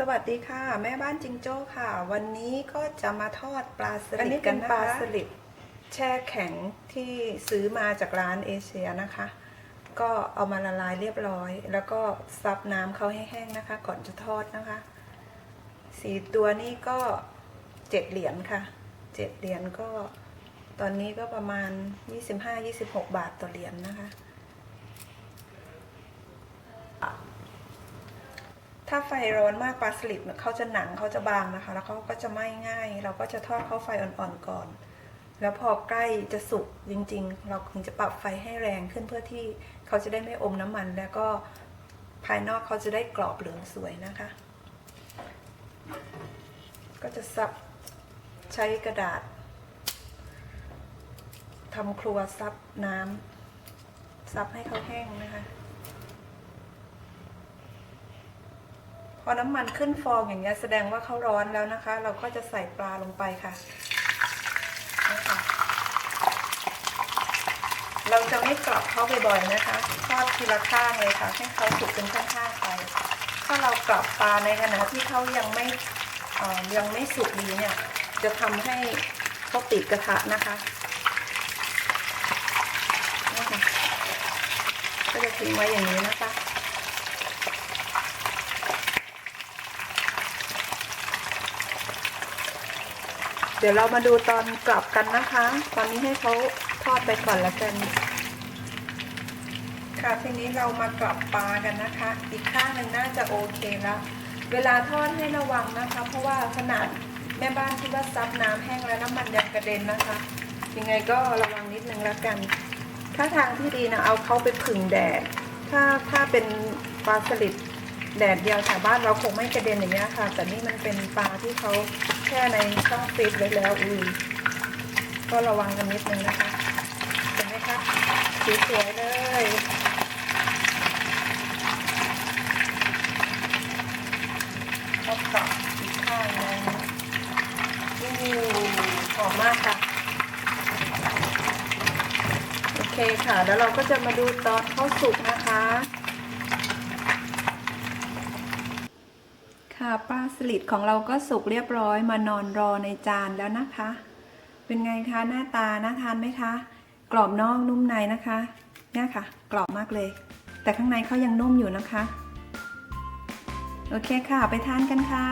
สวัสดีค่ะ แม่บ้านจิงโจ้ค่ะ วันนี้ก็จะมาทอดปลาสอันลินี้ดเป็กันนนะคะปลาสลิดแช่แข็งที่ซื้อมาจากร้านเอเชียนะคะ ก็เอามาละลายเรียบร้อย แล้วก็ซับน้ำเขาให้แห้งนะคะ ก่อนจะทอดนะคะสีตัวนี้ก็เจ็ดเหรียญค่ะเจ็ดเหรียญก็ตอนนี้ก็ประมาณ 25-26 บาทต่อเหรียญนะคะ ถ้าไฟร้อนมากปลาสลิดเขาจะหนังเขาจะบางนะคะ แล้วเขาก็จะไหม้ง่าย เราก็จะทอดเขาไฟอ่อนๆก่อน แล้วพอใกล้จะสุกจริง ๆ เราถึงจะปรับไฟให้แรงขึ้นเพื่อที่เขาจะได้ไม่อมน้ำมัน แล้วก็ภายนอกเขาจะได้กรอบเหลืองสวยนะคะ ก็จะซับใช้กระดาษทำครัวซับน้ำซับให้เขาแห้งนะคะ อน้ำมันขึ้นฟองอย่างเงี้ยแสดงว่าเขาร้อนแล้วนะคะ เราก็จะใส่ปลาลงไปค่ะ เราจะไม่กลับเขาบ่อยๆนะคะ ทอดทีละข้างเลยค่ะ ให้เขาสุกเป็นข้างๆไป ถ้าเรากลับปลาในขณะที่เขายังไม่ยังไม่สุกดีเนี่ย จะทำให้เขาติดกระทะนะคะนี่ค่ะก็จะทิ้งไว้อย่างนี้นะคะ เดี๋ยวเรามาดูตอนกลับกันนะคะ ตอนนี้ให้เขาทอดไปก่อนละกัน ค่ะทีนี้เรามากลับปลากันนะคะ อีกข้างหนึ่งน่าจะโอเคแล้วเวลาทอดให้ระวังนะคะ เพราะว่าขนาดแม่บ้านคิดว่าซับน้ำแห้งแล้วน้ำมันยังกระเด็นนะคะ ยังไงก็ระวังนิดนึงแล้วกัน ถ้าทางที่ดีนะเอาเขาไปผึ่งแดด ถ้าถ้าเป็นปลาสลิดแดดเดียวแถวบ้านเราคงไม่กระเด็นอย่างเงี้ยค่ะ แต่นี่มันเป็นปลาที่เขา แช่ในช่องฟรีซไว้แล้วอุ้ยก็ระวังกันนิดนึงนะคะเห็นไหมคะสีสวยเลยก็กรอบอีกข้างนึงอู้หอมมากค่ะ โอเคค่ะ แล้วเราก็จะมาดูตอนเข้าสุกนะคะ ค่ะปลาสลิดของเราก็สุกเรียบร้อยมานอนรอในจานแล้วนะคะ เป็นไงคะหน้าตาน่าทานไหมคะ กรอบนอกนุ่มในนะคะ เนี่ยค่ะ กรอบมากเลย แต่ข้างในเขายังนุ่มอยู่นะคะ โอเคค่ะ ไปทานกันค่ะ